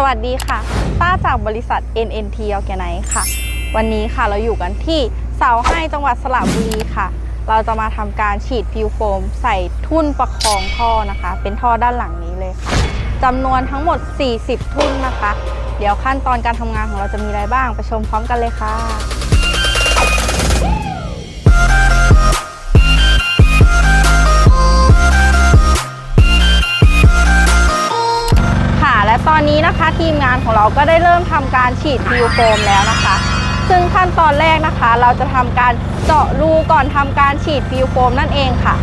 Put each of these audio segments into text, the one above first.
สวัสดีค่ะ ต้าจากบริษัท NNT Organize ค่ะ วันนี้ค่ะเราอยู่กันที่เสาให้จังหวัดสระบุรีค่ะ เราจะมาทำการฉีดฟิวโฟม ใส่ทุ่นประคองท่อนะคะ เป็นท่อด้านหลังนี้เลยค่ะจำนวนทั้งหมด 40 ทุ่นนะคะ เดี๋ยวขั้นตอนการทำงานของเราจะมีอะไรบ้าง ไปชมพร้อมกันเลยค่ะ อนนี้นะคะทีมงานของเราก็ได้เริ่มทำการฉีดพิวโฟมแล้วนะคะ ซึ่งขั้นตอนแรกนะคะ เราจะทำการเจาะรูก่อนทำการฉีดฟิวโฟมนั่นเองค่ะ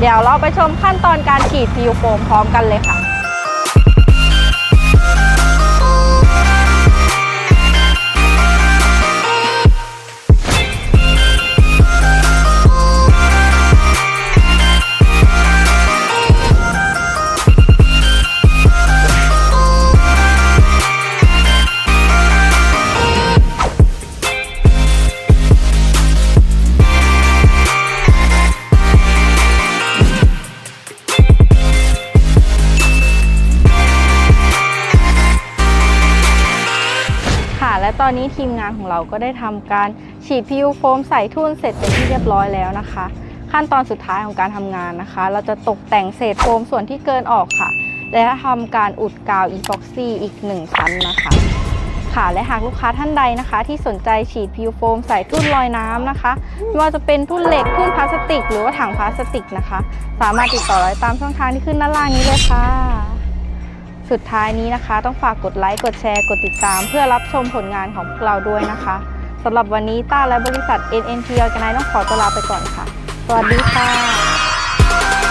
เดี๋ยวเราไปชมขั้นตอนการฉีดฟิวโฟมพร้อมกันเลยค่ะ และตอนนี้ทีมงานของเราก็ได้ทำการฉีดพิวโฟมใส่ทุ่นเสร็จเป็นที่เรียบร้อยแล้วนะคะ ขั้นตอนสุดท้ายของการทำงานนะคะ เราจะตกแต่งเศษโฟมส่วนที่เกินออกค่ะ และทำการอุดกาวอีพ็อกซี่อีก 1 ชั้นนะคะ ค่ะและหากลูกค้าท่านใดนะคะ ที่สนใจฉีดพิวโฟมใส่ทุ่นลอยน้ำนะคะไม่ว่าจะเป็นทุ่นเหล็กทุ่นพลาสติก หรือว่าถังพลาสติกนะคะ สามารถติดต่อได้ตามช่องทางที่ขึ้นด้านล่างนี้เลยค่ะ สุดท้ายนี้นะคะ ต้องฝากกดไลค์กดแชร์กดติดตาม เพื่อรับชมผลงานของพวกเราด้วยนะคะสำหรับวันนี้ต้าและบริษัท NNT Organize ต้องขอตัวลาไปก่อนค่ะ สวัสดีค่ะ